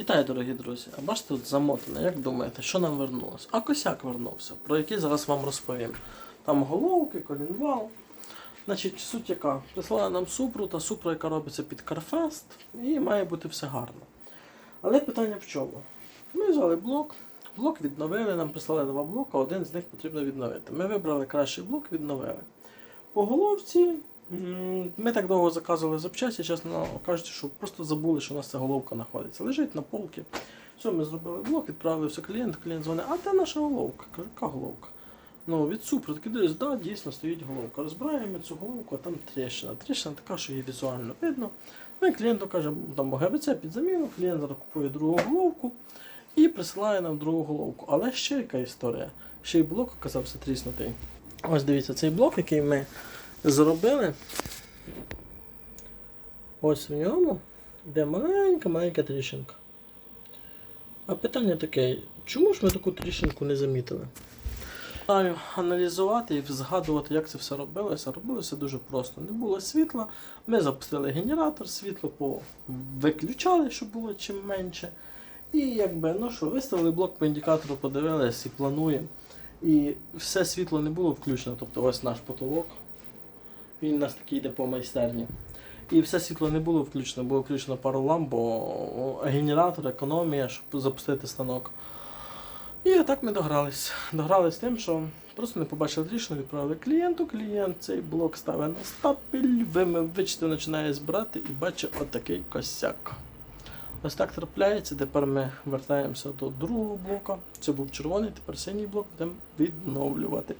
Вітаю, дорогі друзі! А бачите, тут замотане, як думаєте, що нам вернулося? А косяк вернувся, про який зараз вам розповім. Там головки, колінвал. Значить, суть яка? Прислала нам супру, та супра, яка робиться під Карфест, і має бути все гарно. Але питання в чому? Ми взяли блок, блок відновили, нам прислали два блока, один з них потрібно відновити. Ми вибрали кращий блок, відновили. По головці ми так довго заказували запчасті, чесно кажучи, що просто забули, що у нас ця головка знаходиться. Лежить на полці. Все, ми зробили блок, відправили все клієнт, клієнт дзвонить, а де наша головка? Кажу, яка головка? Ну, від супру, такий дивись, да, дійсно стоїть головка. Розбираємо цю головку, а там тріщина. Тріщина така, що її візуально видно. Ну і клієнту каже, там ГБЦ під заміну, клієнт зараз купує другу головку і присилає нам другу головку. Але ще яка історія? Ще й блок оказався тріснутий. Ось дивіться, цей блок, який ми зробили. Ось в ньому йде маленька-маленька тріщинка. А питання таке, чому ж ми таку тріщинку не замітили? Знаю аналізувати і згадувати, як це все робилося. Робилося дуже просто. Не було світла. Ми запустили генератор, світло виключали, щоб було чим менше. І якби, ну що, виставили блок по індикатору, подивились і плануємо. І все світло не було включено. Тобто ось наш потолок. Він у нас такий йде по майстерні. І все світло не було включено, було включено пару ламп, бо генератор, економія, щоб запустити станок. І так ми догрались. Догрались тим, що просто не побачили тріщину, відправили клієнту. Клієнт цей блок ставить на стапель, вимивичте починає збирати і бачить отакий косяк. Ось так трапляється. Тепер ми вертаємося до другого блока. Це був червоний, тепер синій блок будемо відновлювати.